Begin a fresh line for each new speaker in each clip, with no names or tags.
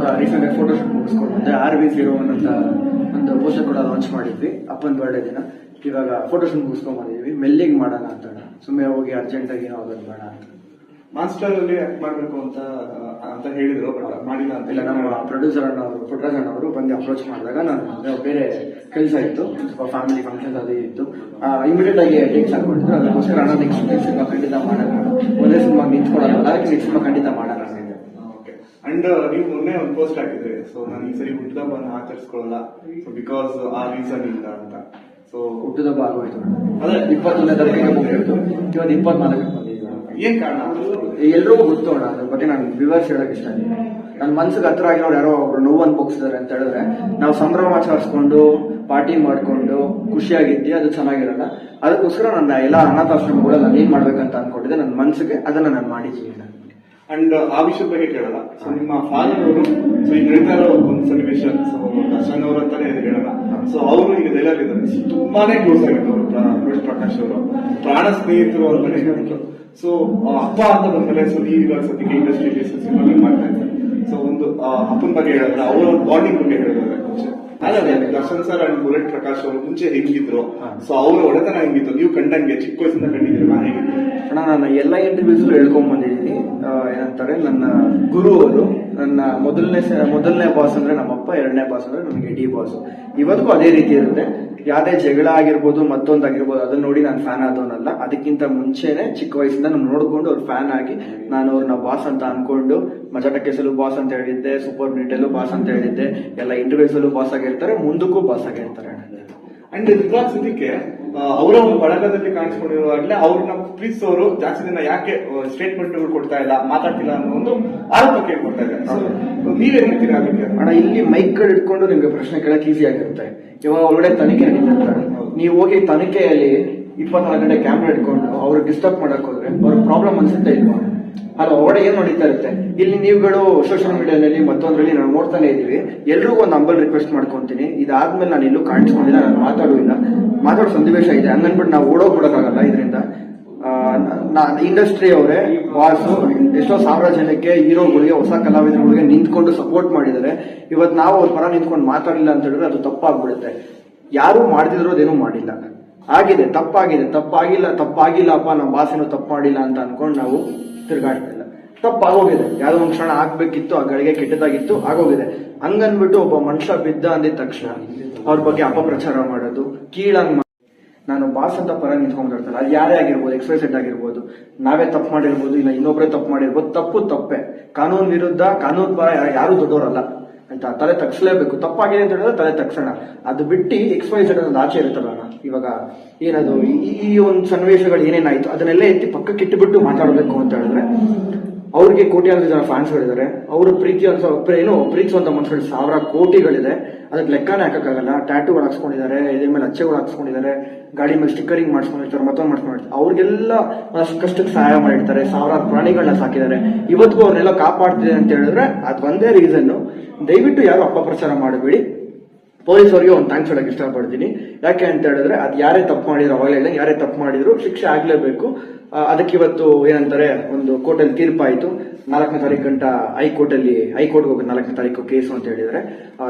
ಇವಾಗ ರೀಸೆಂಟ್ ಆಗಿ photo shoot ಮುಗಿಸ್ಕೊಂಡು ಬಂದೆ. ಆರ್ ವಿ ಜೀರೋ ಒನ್ ಅಂತ ಒಂದು ಪೋಸ್ಟರ್ ಕೂಡ ಲಾಂಚ್ ಮಾಡಿದ್ವಿ. ಅಪ್ಪನ ಬರ್ಡೇ ದಿನ. ಇವಾಗ ಫೋಟೋ ಶೂಟ್ ಮುಗಿಸ್ಕೊಂಡ್ ಬಂದಿದ್ವಿ. ಮೆಲ್ಲಿಗೆ ಮಾಡೋಣ ಅಂತ ಸುಮ್ಮನೆ ಹೋಗಿ ಅರ್ಜೆಂಟ್ ಆಗಿ ಏನೋ ಆಗೋದು ಬೇಡ ಅಂತ.
ಮಾಸ್ಟರ್ ಅಲ್ಲಿ ಆಕ್ಟ್ ಮಾಡ್ಬೇಕು ಅಂತ ಅಂತ ಹೇಳಿದ್ರು ಬಟ್ ಮಾಡಿಲ್ಲ ಅಂತ.
ಇಲ್ಲ ನಮ್ಮ ಪ್ರೊಡ್ಯೂಸರ್ ಅಣ್ಣವರು ಪುಟ್ಟರಾಜ್ ಅಣ್ಣವರು ಬಂದು ಅಪ್ರೋಚ್ ಮಾಡಿದಾಗ ನಾನು ಬೇರೆ ಕೆಲಸ ಇತ್ತು. ಸ್ವಲ್ಪ ಫ್ಯಾಮಿಲಿ ಫಂಕ್ಷನ್ಸ್ ಅದೇ ಇತ್ತು. ಇಮಿಡಿಯೇಟ್ ಆಗಿ ಡೇಟ್ಸ್ ಹಾಕೊಂಡಿದ್ರು ಅದಕ್ಕೋಸ್ಕರ ಅಣ್ಣ ನೆಕ್ಸ್ಟ್ ಸಿನಿಮಾ ಖಂಡಿತ ಮಾಡೋಣ. ಒಂದೇ ಸಿನಿಮಾ ನಿಂತ್ಕೊಳ್ಳೋಣ. ಅದಕ್ಕೆ ನೆಕ್ಸ್ಟ್ ಸಿನಿಮಾ ಖಂಡಿತ ಮಾಡೋಣ
ಅಂಡ್ ನೀವು ಮೊನ್ನೆ ಒಂದು ಪೋಸ್ಟ್ ಹಾಕಿದ್ರಿ. ಸೊ ನಾನು ಈ ಸರಿ ಹುಟ್ಟುಹಬ್ಬನ ಆಚರಿಸ್ಕೊಳ್ಳಲ್ಲ. ಸೊ ಬಿಕಾಸ್ ಆ ರೀಸನ್ ಇಲ್ಲ ಅಂತ. ಸೊ
ಬಾರ್ ಆಗೋಯ್ತು.
ಅದೇ.
ಇಪ್ಪತ್ತೊಂದನೇ ತಾರೀಕಿಗೆ ಮುಗಿಯಿತು ಇವತ್ತು ಇಪ್ಪತ್ನಾಲ್ಕಕ್ಕೆ ಬಂದಿದ್ದೀವಿ
ಏನ್ ಕಾರಣ?
ಎಲ್ರಿಗೂ ಗೊತ್ತು ಅಣ್ಣ ಅದ್ರ ಬಗ್ಗೆ ನಾನು ವಿವರ್ಸ್ ಹೇಳಕ್ ಇಷ್ಟ ನನ್ ನನ್ನ ಮನ್ಸಿಗೆ ಹತ್ರ ಆಗಿರೋರು ಯಾರೋ ಒಬ್ರು ನೋವು ಅನ್ಬೋಗ್ಸಿದಾರೆ ಅಂತ ಹೇಳಿದ್ರೆ ನಾವು ಸಂಭ್ರಮಾಚರಿಸ್ಕೊಂಡು ಪಾರ್ಟಿ ಮಾಡ್ಕೊಂಡು ಖುಷಿಯಾಗಿದ್ದೆ ಅದು ಚೆನ್ನಾಗಿರಲ್ಲ. ಅದಕ್ಕೋಸ್ಕರ ನನ್ನ ಎಲ್ಲ ಅನಾಥಾಶ್ರಮಗಳು ನಾನು ಏನ್ ಮಾಡ್ಬೇಕಂತ ಅನ್ಕೊಂಡಿದ್ದೆ. ನನ್ನ ಮನ್ಸಿಗೆ ಅದನ್ನ ನಾನು ಮಾಡಿದ್ದೀನಿ.
ಅಂಡ್ ಆ ವಿಷಯದ ಬಗ್ಗೆ ಕೇಳಲ್ಲ. ಸೊ ನಿಮ್ಮ ಫಾದರ್ ಅವರು ಸೊ ಈಗ ನಡೀತಾ ಇರೋ ಒಂದು ಸನ್ನಿವೇಶ ದರ್ಶನ್ ಅವರು ಅಂತಾನೆ ಹೇಳಲ್ಲ. ಸೊ ಅವರು ಈಗ ಜೈಲಲ್ಲಿ ಇದ್ದಾರೆ. ಸೊ ತುಂಬಾನೇ ಕ್ಲೋಸ್ ಆಗಿತ್ತು ಅವರು ಪ್ರವೇಶ್ ಪ್ರಕಾಶ್ ಅವರು. ಪ್ರಾಣ ಸ್ನೇಹಿತರು ಅಂತಾನೆ ಹೇಳಿದ್ರು ಸೊ ಅಪ್ಪ ಅಂತ ಬಂದ್ಮೇಲೆ ಸೊ ನೀವು ಇವಾಗ ಸದ್ಯಕ್ಕೆ ಇಂಡಸ್ಟ್ರಿ ಬೇಸಸ್ ಮಾಡ್ತಾ ಇದ್ದಾರೆ. ಸೊ ಒಂದು ಅಪ್ಪನ ಬಗ್ಗೆ ಹೇಳಿದ್ರೆ ಅವರ ಬಾಂಡಿಂಗ್ ಬಗ್ಗೆ ಹೇಳಿದ್ರೆ ಅದೇ Darshan sir and bullet Prakash ಅವರು ಮುಂಚೆ ಹೆಂಗಿದ್ರು? ಸೊ ಅವ್ರ ಒಡೆತನ ಹೆಂಗಿತ್ತು? ನೀವು ಕಂಡಂಗೆ, ಚಿಕ್ಕ ವಯಸ್ಸಿಂದ ಕಂಡಿದ್ದೀರಾ?
ಅಣ್ಣ ನಾನು ಎಲ್ಲ ಇಂಟರ್ವ್ಯೂಸ್ ಹೇಳ್ಕೊಂಡ್ ಬಂದಿದ್ದೀನಿ. ಏನಂತಾರೆ, ನನ್ನ ಗುರು ಅವರು, ನನ್ನ ಮೊದಲನೇ ಮೊದಲನೇ ಬಾಸ್ ಅಂದ್ರೆ ನಮ್ಮಪ್ಪ, ಎರಡನೇ ಬಾಸ್ ಅಂದ್ರೆ ನನಗೆ ಡಿ ಬಾಸ್ ಇವತ್ತಿಗೂ ಅದೇ ರೀತಿ ಇರುತ್ತೆ. ಯಾವುದೇ ಜಗಳ ಆಗಿರ್ಬೋದು, ಮತ್ತೊಂದು ಆಗಿರ್ಬೋದು, ಅದನ್ನ ನೋಡಿ ನಾನು ಫ್ಯಾನ್ ಆದವನಲ್ಲ. ಅದಕ್ಕಿಂತ ಮುಂಚೆನೆ ಚಿಕ್ಕ ವಯಸ್ಸಿಂದ ನಾನು ನೋಡಿಕೊಂಡು ಅವ್ರು ಫ್ಯಾನ್ ಆಗಿ ನಾನು ಅವ್ರನ್ನ ಬಾಸ್ ಅಂತ ಅನ್ಕೊಂಡು, ಮಜಾಟ ಕೇಸಲ್ಲೂ ಬಾಸ್ ಅಂತ ಹೇಳಿದ್ದೆ ಸೂಪರ್ ನೀಟಲ್ಲೂ ಬಾಸ್ ಅಂತ ಹೇಳಿದ್ದೆ, ಎಲ್ಲ ಇಂಟರ್ವ್ಯೂಸಲ್ಲೂ ಬಾಸ್ ಆಗಿರ್ತಾರೆ, ಮುಂದಕ್ಕೂ ಬಾಸ್ ಆಗಿರ್ತಾರೆ.
ಅಂಡ್ ಇದಕ್ಕೆ ಅವರ ಒಂದು ಬಳಗದಲ್ಲಿ ಕಾಣಿಸ್ಕೊಂಡಿರುವಾಗಲೇ ಅವ್ರನ್ನ ಪ್ರೀತಿಸೋರು ಜಾಸ್ತಿ ದಿನ ಯಾಕೆ ಸ್ಟೇಟ್ಮೆಂಟ್ ಕೊಡ್ತಾ ಇಲ್ಲ ಮಾತಾಡ್ತಿಲ್ಲ ಅನ್ನೋ ಒಂದು ಆರೋಪ ಕೇಳ್ಕೊಡ್ತಾ ಇದ್ದಾರೆ. ನೀವೇ ನೀವೇನ್ ಹೇಳ್ತೀರಾ ಅದಕ್ಕೆ
ಅಣ್ಣ ಇಲ್ಲಿ ಮೈಕ್ಗಳು ಇಟ್ಕೊಂಡು ನಿಮ್ಗೆ ಪ್ರಶ್ನೆ ಕೇಳಕ್ ಈಸಿ ಆಗಿರುತ್ತೆ. ಇವಾಗ ಒಳಗಡೆ ತನಿಖೆ ನಡೀತಿರ್ತಾರೆ ನೀವು ಹೋಗಿ ತನಿಖೆಯಲ್ಲಿ ಇಪ್ಪತ್ನಾಲ್ಕು ಗಂಟೆ ಕ್ಯಾಮ್ರಾ ಇಟ್ಕೊಂಡು ಅವ್ರಿಗೆ ಡಿಸ್ಟರ್ಬ್ ಮಾಡಕ್ ಹೋದ್ರೆ ಅವ್ರ ಪ್ರಾಬ್ಲಮ್ ಅನ್ಸುತ್ತೆ ಇಲ್ವಾ? ಅಲ್ಲ ಒಳಗಡೆ ಏನ್ ನಡೀತಾ ಇರುತ್ತೆ ಇಲ್ಲಿ ನೀವುಗಳು ಸೋಷಿಯಲ್ ಮೀಡಿಯಾದಲ್ಲಿ ಮತ್ತೊಂದ್ರಲ್ಲಿ ನಾವು ನೋಡ್ತಾನೆ ಇದೀವಿ ಎಲ್ರಿಗೂ ಒಂದು ಅಂಬಲ್ ರಿಕ್ವೆಸ್ಟ್ ಮಾಡ್ಕೊಂತೀನಿ. ಇದಾದ್ಮೇಲೆ ನಾನು ಇಲ್ಲೂ ಕಾಣಿಸ್ಕೊಂಡಿಲ್ಲ, ನಾನು ಮಾತಾಡುವಿಲ್ಲ ಮಾತಾಡೋ ಸನ್ನಿವೇಶ ಇದೆ. ಹಂಗನ್ಬಿಟ್ಟು ನಾವು ಓಡೋಗ್ಬಿಡೋಕ್ಕಾಗಲ್ಲ ಇದರಿಂದ. ಇಂಡಸ್ಟ್ರಿ ಅವರೇ ಬಾಸು ಎಷ್ಟೋ ಸಾವಿರ ಹೀರೋಗಳಿಗೆ, ಹೊಸ ಕಲಾವಿದರುಗಳಿಗೆ ನಿಂತ್ಕೊಂಡು ಸಪೋರ್ಟ್ ಮಾಡಿದ್ದಾರೆ. ಇವತ್ತು ನಾವು ಅವ್ರ ಪರ ನಿಂತ್ಕೊಂಡು ಮಾತಾಡಿಲ್ಲ ಅಂತ ಹೇಳಿದ್ರೆ ಅದು ತಪ್ಪಾಗ್ಬಿಡುತ್ತೆ. ಯಾರು ಮಾಡ್ತಿದ್ರು ಅದೇನು ಮಾಡಿಲ್ಲ. ಆಗಿದೆ, ತಪ್ಪಾಗಿದೆ, ತಪ್ಪಾಗಿಲ್ಲ, ತಪ್ಪಾಗಿಲ್ಲಪ್ಪ, ನಮ್ಮ ಬಾಸೇನು ತಪ್ಪು ಮಾಡಿಲ್ಲ ಅಂತ ಅನ್ಕೊಂಡು ನಾವು ತಿರ್ಗಾಡ್ತಿಲ್ಲ ತಪ್ಪಾಗೋಗಿದೆ. ಯಾವ್ದೋ ಒಂದು ಕ್ಷಣ ಆಗ್ಬೇಕಿತ್ತು, ಆ ಗಳಿಗೆ ಕೆಟ್ಟದಾಗಿತ್ತು, ಆಗೋಗಿದೆ. ಹಂಗನ್ಬಿಟ್ಟು ಒಬ್ಬ ಮನುಷ್ಯ ಬಿದ್ದ ಅಂದಿದ ತಕ್ಷಣ ಅವ್ರ ಬಗ್ಗೆ ಅಪಪ್ರಚಾರ ಮಾಡೋದು, ಕೀಳಂಗ್ ನಾನು ಬಾಸ್ ಅಂತ ಪರ ನಿಂತ್ಕೊಂಡ್ಬಿಡ್ತಾರೆ ಅದು ಯಾರೇ ಆಗಿರ್ಬೋದು ಎಕ್ಸ್ಪ್ರೆಸೆಡ್ ಆಗಿರ್ಬೋದು, ನಾವೇ ತಪ್ಪು ಮಾಡಿರ್ಬೋದು, ಇಲ್ಲ ಇನ್ನೊಬ್ಬರೇ ತಪ್ಪು ಮಾಡಿರ್ಬೋದು, ತಪ್ಪು ತಪ್ಪೆ. ಕಾನೂನು ವಿರುದ್ಧ, ಕಾನೂನು ಪರ ಯಾರು ದೊಡ್ಡವರಲ್ಲ. ಆಯ್ತಾ ತಲೆ ತಗ್ಸ್ಲೇಬೇಕು. ತಪ್ಪಾಗಿದೆ ಅಂತ ಹೇಳಿದ್ರೆ ತಲೆ ತಗ್ಸೋಣ. ಅದು ಬಿಟ್ಟು ಎಕ್ಸ್ಪೈಸ್ ಒಂದು ಆಚೆ ಇರುತ್ತಲ್ಲ ಇವಾಗ ಏನದು, ಈ ಒಂದು ಸನ್ನಿವೇಶಗಳು ಏನೇನಾಯ್ತು, ಅದನ್ನೆಲ್ಲ ಎತ್ತಿ ಪಕ್ಕಕ್ಕೆ ಇಟ್ಟುಬಿಟ್ಟು ಮಾತಾಡಬೇಕು ಅಂತ ಹೇಳಿದ್ರೆ ಅವ್ರಿಗೆ ಕೋಟ್ಯಾಂತರ ಜನ ಫ್ಯಾನ್ಸ್ಗಳಿದ್ದಾರೆ ಅವರು ಪ್ರೀತಿ ಅಂತ ಏನು, ಪ್ರೀತಿಸುವಂತ ಮನುಷ್ಯರು ಸಾವಿರ ಕೋಟಿಗಳಿದೆ. ಅದಕ್ಕೆ ಲೆಕ್ಕನೇ ಹಾಕಕ್ಕಾಗಲ್ಲ. ಟ್ಯಾಟೂಗಳು ಹಾಕ್ಸ್ಕೊಂಡಿದ್ದಾರೆ, ಇದ್ರ ಮೇಲೆ ಅಚ್ಚೆಗಳು ಹಾಕ್ಸ್ಕೊಂಡಿದ್ದಾರೆ. ಗಾಡಿ ಮೇಲೆ ಸ್ಟಿಕ್ಕರಿಂಗ್ ಮಾಡಿಸ್ಕೊಂಡಿರ್ತಾರೆ, ಮತ್ತೊಂದು ಮಾಡ್ಸ್ಕೊಂಡಿರ್ತಾರೆ. ಅವ್ರಿಗೆಲ್ಲ ಕಷ್ಟಕ್ಕೆ ಸಹಾಯ ಮಾಡಿರ್ತಾರೆ. ಸಾವಿರಾರು ಪ್ರಾಣಿಗಳನ್ನ ಸಾಕಿದ್ದಾರೆ. ಇವತ್ತಿಗೂ ಅವ್ರನ್ನೆಲ್ಲ ಕಾಪಾಡ್ತಿದೆ ಅಂತ ಹೇಳಿದ್ರೆ, ಅದು ಒಂದೇ ರೀಸನ್ ದಯವಿಟ್ಟು ಯಾರು ಅಪಪ್ರಚಾರ ಮಾಡಬೇಡಿ. ಪೊಲೀಸರಿಗೆ ಒಂದು ಥ್ಯಾಂಕ್ಸ್ ಹೇಳಕ್ ಇಷ್ಟಪಡ್ತೀನಿ. ಯಾಕೆ ಅಂತ ಹೇಳಿದ್ರೆ ಅದು ಯಾರೇ ತಪ್ಪು ಮಾಡಿದ್ರು, ಅವಾಗಲೇ ಇಲ್ಲ ಯಾರೇ ತಪ್ಪು ಮಾಡಿದ್ರು ಶಿಕ್ಷೆ ಆಗಲೇಬೇಕು. ಅದಕ್ಕೆ ಇವತ್ತು ಏನಂತಾರೆ, ಒಂದು ಕೋರ್ಟಲ್ಲಿ ತೀರ್ಪಾಯಿತು. ನಾಲ್ಕನೇ ತಾರೀಕು ಗಂಟ ಹೈಕೋರ್ಟಲ್ಲಿ, ಹೈಕೋರ್ಟ್ಗೆ ಹೋಗಿ ನಾಲ್ಕನೇ ತಾರೀಕು ಕೇಸು ಅಂತ ಹೇಳಿದ್ರೆ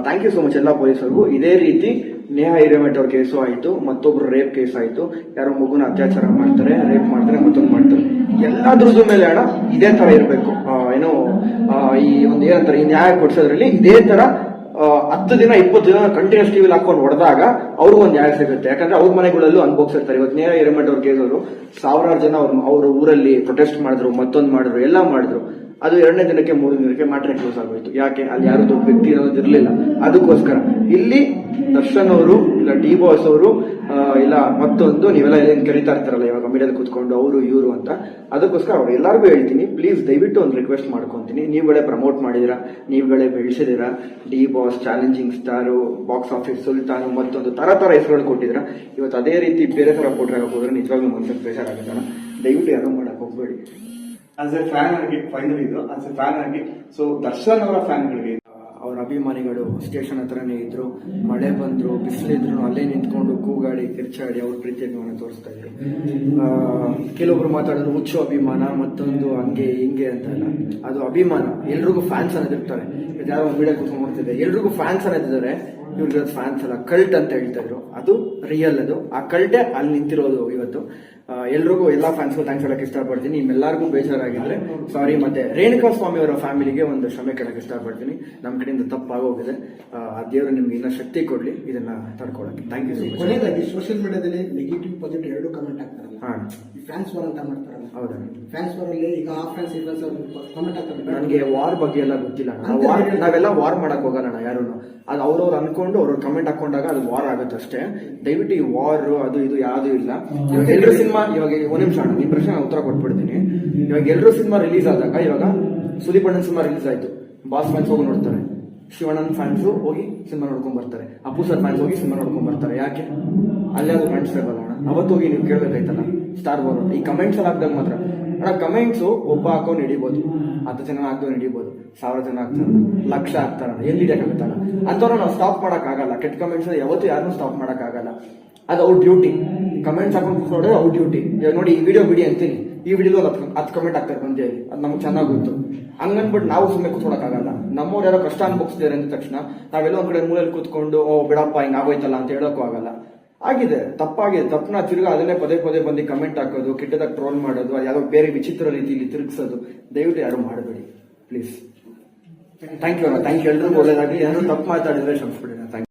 ಥ್ಯಾಂಕ್ ಯು ಸೊ ಮಚ್ ಎಲ್ಲ ಪೊಲೀಸರಿಗೂ. ಇದೇ ರೀತಿ ನೇಹಾ ಹಿರೇಮಠ್ ಅವ್ರ ಕೇಸು ಆಯಿತು, ಮತ್ತೊಬ್ರು ರೇಪ್ ಕೇಸ್ ಆಯಿತು. ಯಾರೋ ಮಗುನ ಅತ್ಯಾಚಾರ ಮಾಡ್ತಾರೆ ರೇಪ್ ಮಾಡ್ತಾರೆ, ಮತ್ತೊಂದು ಮಾಡ್ತಾರೆ. ಎಲ್ಲದ್ರದ್ದು ಮೇಲೆ ಅಣ್ಣ ಇದೇ ತರ ಇರಬೇಕು. ಏನೋ ಈ ಒಂದು ಏನಂತಾರೆ, ಈ ನ್ಯಾಯ ಕೊಡ್ಸೋದ್ರಲ್ಲಿ ಇದೇ ತರ ಹತ್ತು ದಿನ, ಇಪ್ಪತ್ತು ದಿನ ಕಂಟಿನ್ಯೂಸ್ ಟಿವಿಲಿ ಹಾಕೊಂಡು ಹೊಡೆದಾಗ ಅವ್ರಿಗೂ ಒಂದು ನ್ಯಾಯ ಸಿಗುತ್ತೆ. ಯಾಕಂದ್ರೆ ಅವ್ರ ಮನೆಗಳಲ್ಲೂ ಅನುಭವಿಸಿರ್ತಾರೆ ಇವತ್ತು ನೇರ ಹಿರೇಮಠ ಅವ್ರ ಕೇಸವರು ಸಾವಿರಾರು ಜನ ಅವ್ರು ಅವ್ರ ಊರಲ್ಲಿ ಪ್ರೊಟೆಸ್ಟ್ ಮಾಡಿದ್ರು, ಮತ್ತೊಂದು ಮಾಡಿದ್ರು, ಎಲ್ಲ ಮಾಡಿದ್ರು. ಅದು ಎರಡನೇ ದಿನಕ್ಕೆ, ಮೂರನೇ ದಿನಕ್ಕೆ ಮಾತ್ರ ಕ್ಲೋಸ್ ಆಗೋಯ್ತು. ಯಾಕೆ? ಅಲ್ಲಿ ಯಾರು ದೊಡ್ಡ ವ್ಯಕ್ತಿ ಇರಲಿಲ್ಲ ಅದಕ್ಕೋಸ್ಕರ. ಇಲ್ಲಿ ದರ್ಶನ್ ಅವರು ಇಲ್ಲ ಡಿ ಬಾಸ್ ಅವರು ಇಲ್ಲ ಮತ್ತೊಂದು ನೀವೆಲ್ಲ ಏನ್ ಕರಿತಾ ಇರ್ತಾರಲ್ಲ ಇವಾಗ ಮಿಡಲ್ ಕೂತ್ಕೊಂಡು, ಅವರು, ಇವರು ಅಂತ. ಅದಕ್ಕೋಸ್ಕರ ಅವ್ರು ಎಲ್ಲರಿಗೂ ಹೇಳ್ತೀನಿ ಪ್ಲೀಸ್ ದಯವಿಟ್ಟು ಒಂದು ರಿಕ್ವೆಸ್ಟ್ ಮಾಡ್ಕೊಂತೀನಿ. ನೀವುಗಳೇ ಪ್ರಮೋಟ್ ಮಾಡಿದಿರಾ ನೀವುಗಳೇ ಬೆಳೆಸಿದಿರಾ D boss challenging star box office Sultan, ಮತ್ತೊಂದು ತರ ತರ ಹೆಸರುಗಳು ಕೊಟ್ಟಿದ್ದೀರಾ ಇವತ್ತು ಅದೇ ರೀತಿ ಬೇರೆ ತರ ಕೊಟ್ರಾಗ ಹೋದ್ರೆ ನಿಜವಾಗ್ಲೂ ಮನಸ್ಸಿಗೆ ಬೇಜಾರಾಗುತ್ತಲ್ಲ ದಯವಿಟ್ಟು ಯಾರು ಮಾಡಕ್ ಹೋಗ್ಬೇಡಿ.
ಆಸ್ ಎ ಫ್ಯಾನ್ ಆಗಿ ಫೈನಲ್ ಇದು ಆಸ್ ಎ ಫ್ಯಾನ್ ಆಗಿ ಸೊ ದರ್ಶನ್ ಅವರ ಫ್ಯಾನ್ಗಳಿಗೆ
ಅಭಿಮಾನಿಗಳು ಸ್ಟೇಷನ್ ಹತ್ರನೇ ಇದ್ರು, ಮಳೆ ಬಂದ್ರು, ಬಿಸಿಲಿದ್ರು, ಅಲ್ಲೇ ನಿಂತ್ಕೊಂಡು ಕೂಗಾಡಿ, ಕಿರ್ಚಾಡಿ ಅವ್ರ ಪ್ರೀತಿ ಅಭಿಮಾನ ತೋರಿಸ್ತಾ ಇದ್ರು ಕೆಲವೊಬ್ರು ಮಾತಾಡೋದು ಹುಚ್ಚು ಅಭಿಮಾನ, ಮತ್ತೊಂದು ಹಂಗೆ, ಹಿಂಗೆ ಅಂತ ಅಲ್ಲ ಅದು ಅಭಿಮಾನ. ಎಲ್ರಿಗೂ ಫ್ಯಾನ್ಸ್ ಅನ್ನೋದಿರ್ತಾರೆ. ಯಾರೋ ವಿಡಿಯೋ ಕೂತ್ಕೊಂಡು ನೋಡ್ತಿದ್ದೆ ಎಲ್ರಿಗೂ ಫ್ಯಾನ್ಸ್ ಅನ್ನೋದಿದ್ದಾರೆ. ಇವ್ರಿಗೆ ಫ್ಯಾನ್ಸ್ ಅಲ್ಲ ಕಲ್ಟ್ ಅಂತ ಹೇಳ್ತಾ ಇದ್ರು. ಅದು ರಿಯಲ್ ಅದು. ಆ ಕಲ್ಟೆ ಅಲ್ಲಿ ನಿಂತಿರೋದು ಇವತ್ತು. ಎಲ್ರಿಗೂ ಎಲ್ಲಾ ಫ್ಯಾನ್ಸ್ಗೂ ಥ್ಯಾಂಕ್ಸ್ ಹೇಳಕ್ ಇಷ್ಟಪಡ್ತೀನಿ. ನಿಮ್ಮೆಲ್ಲರಿಗೂ ಬೇಜಾರಾಗಿದ್ರೆ ಸಾರಿ ಮತ್ತೆ ರೇಣುಕಾ ಸ್ವಾಮಿ ಅವರ ಫ್ಯಾಮಿಲಿಗೆ ಒಂದು ಕ್ಷಮೆ ಕೇಳಕ್ ಇಷ್ಟಪಡ್ತೀನಿ. ನಮ್ಮ ಕಡೆಯಿಂದ ತಪ್ಪಾಗೋಗಿದೆ. ಆ ದೇವರು ನಿಮ್ಗೆ ಇನ್ನೂ ಶಕ್ತಿ ಕೊಡ್ಲಿ. ಇದನ್ನ ತಡ್ಕೊಳಕ್ಕೆ. ಥ್ಯಾಂಕ್ ಯು
ಕೊನೆಯದಾಗಿ ಸೋಷಿಯಲ್ ಮೀಡಿಯಾದಲ್ಲಿ ನೆಗೆಟಿವ್ ಪಾಸಿಟಿವ್ ಎರಡು ಕಮೆಂಟ್ ಆಗ್ತಾರಲ್ಲ ಫ್ಯಾನ್ಸ್ ವಾರ್ ಅಂತ ಮಾಡ್ತಾರಲ್ಲ.
ಹೌದಾ.
ಫ್ಯಾನ್ಸ್ ವಾರ್ ಅಲ್ಲಿ ಈಗ ಆ ಫ್ಯಾನ್ಸ್ ಈ ಫ್ಯಾನ್ಸ್ ಕಮೆಂಟ್ ಆಗ್ತಾರೆ
ನನಗೆ ವಾರ್ ಬಗ್ಗೆ ಎಲ್ಲ ಗೊತ್ತಿಲ್ಲ. ನಾವೆಲ್ಲ ವಾರ್ ಮಾಡಕ್ ಹೋಗಲ್ಲ ಯಾರು. ಅವ್ರವ್ರು ಅನ್ಕೊಂಡು ಅವ್ರ ಕಮೆಂಟ್ ಹಾಕೊಂಡಾಗ ಅದು ವಾರ್ ಆಗುತ್ತೆ ಅಷ್ಟೇ. ದಯವಿಟ್ಟು ಈ ವಾರ್ ಅದು ಇದು ಯಾವ್ದು ಇಲ್ಲ. ಇವಾಗ ಎಲ್ಲರೂ ಸಿನಿಮಾ ಇವಾಗ ಒಂದ್ ನಿಮಿಷ ನಿಮ್ ಪ್ರಶ್ನೆ ಉತ್ತರ ಕೊಟ್ಬಿಡ್ತೀನಿ. ಇವಾಗ ಎಲ್ಲರೂ ಸಿನಿಮಾ ರಿಲೀಸ್ ಆದಾಗ, ಇವಾಗ ಸುದೀಪ್ ಅಣ್ಣನ್ ಸಿನಿಮಾ ರಿಲೀಸ್ ಆಯ್ತು. ಬಾಸ್ ಫ್ಯಾನ್ಸ್ ಹೋಗಿ ನೋಡ್ತಾರೆ. ಶಿವಣ್ಣನ್ ಫ್ಯಾನ್ಸ್ ಹೋಗಿ ಸಿನಿಮಾ ನೋಡ್ಕೊಂಡ್ ಬರ್ತಾರೆ. ಅಪ್ಪು ಸರ್ ಫ್ಯಾನ್ಸ್ ಹೋಗಿ ಸಿನಿಮಾ ನೋಡ್ಕೊಂಡ್ ಬರ್ತಾರೆ. ಯಾಕೆ? ಅಲ್ಲೇ ಅದು ಕಾಣಿಸ್ತಾ ಅವತ್ತು ಹೋಗಿ ನೀವು ಕೇಳ್ಬೇಕಾಯ್ತಲ್ಲ? ಸ್ಟಾರ್ ಬೋರ್ ಈ ಕಮೆಂಟ್ಸ್ ಅಲ್ಲಿ ಹಾಕ್ದಾಗ ಮಾತ್ರ ಅಣ್ಣ ಕಮೆಂಟ್ಸು ಒಬ್ಬ ಹಾಕೋ ಹಿಡಿಬೋದು. ಹತ್ತು ಜನ ಹಾಕ್ದವ್ರು ಹಿಡಿಬೋದು. ಸಾವಿರ ಜನ ಹಾಕ್ತಾರಲ್ಲ ಲಕ್ಷ ಹಾಕ್ತಾರಲ್ಲ ಎಲ್ಲಿ ಹಿಡಿಯಕ್ಕಾಗುತ್ತಲ್ಲ ಅಂತವ್ರ ನಾವು ಸ್ಟಾಪ್ ಮಾಡಕ್ ಆಗಲ್ಲ ಕೆಟ್ಟ ಕಮೆಂಟ್ಸ್ ಯಾವತ್ತೂ ಯಾರನ್ನೂ ಸ್ಟಾಪ್ ಮಾಡಕ್ ಆಗಲ್ಲ ಅದು ಅವ್ರ ಡ್ಯೂಟಿ ಕಮೆಂಟ್ಸ್ ಹಾಕೊಂಡು ನೋಡಿದ್ರೆ ಅವ್ರ ಡ್ಯೂಟಿ ನೋಡಿ, ಈ ವಿಡಿಯೋ ಬಿಡಿ ಅಂತೀನಿ. ಈ ವಿಡಿಯೋ ಹತ್ತು ಹತ್ತು ಕಮೆಂಟ್ ಹಾಕ್ತಾರೆ ಹೇಳಿ. ಅದು ನಮ್ಗೆ ಚೆನ್ನಾಗಿ ಗೊತ್ತು. ಹಂಗನ್ಬಿಟ್ಟು ನಾವು ಸುಮ್ಮನೆ ಕೂತ್ಕೊಳಕ್ಕಾಗಲ್ಲ. ನಮ್ಮವ್ರು ಯಾರೋ ಕಷ್ಟ ಅನುಭವಿಸ್ತಿದ್ದಾರೆ ಅಂದ ತಕ್ಷಣ ನಾವೆಲ್ಲ ಒಂದ್ ಕಡೆ ಮೂಲೆಯಲ್ಲಿ ಕೂತ್ಕೊಂಡು, ಓ, ಬಿಡಪ್ಪ, ಹಿಂಗ್ ಆಗೋಯ್ತಲ್ಲ ಅಂತ ಹೇಳೋಕ್ಕೂ ಆಗಲ್ಲ. ಆಗಿದೆ, ತಪ್ಪಾಗಿದೆ, ತಪ್ಪನ್ನ ತಿರ್ಗಾ ಅದನ್ನೇ ಪದೇ ಪದೇ ಬಂದು ಕಮೆಂಟ್ ಹಾಕೋದು, ಕೆಟ್ಟದಾಗ ಟ್ರೋಲ್ ಮಾಡೋದು, ಯಾವ್ದೋ ಬೇರೆ ವಿಚಿತ್ರ ರೀತಿಯಲ್ಲಿ ತಿರುಗಿಸೋದು, ದಯವಿಟ್ಟು ಯಾರು ಮಾಡಬೇಡಿ please thank you thank you ಎಲ್ರಿಗೂ ಒಳ್ಳೇದಾಗಿ ಯಾರು ತಪ್ಪು ಮಾತಾಡಿದ್ರೆ ಕ್ಷಮಿಸ್ಬಿಡಿ ಥ್ಯಾಂಕ್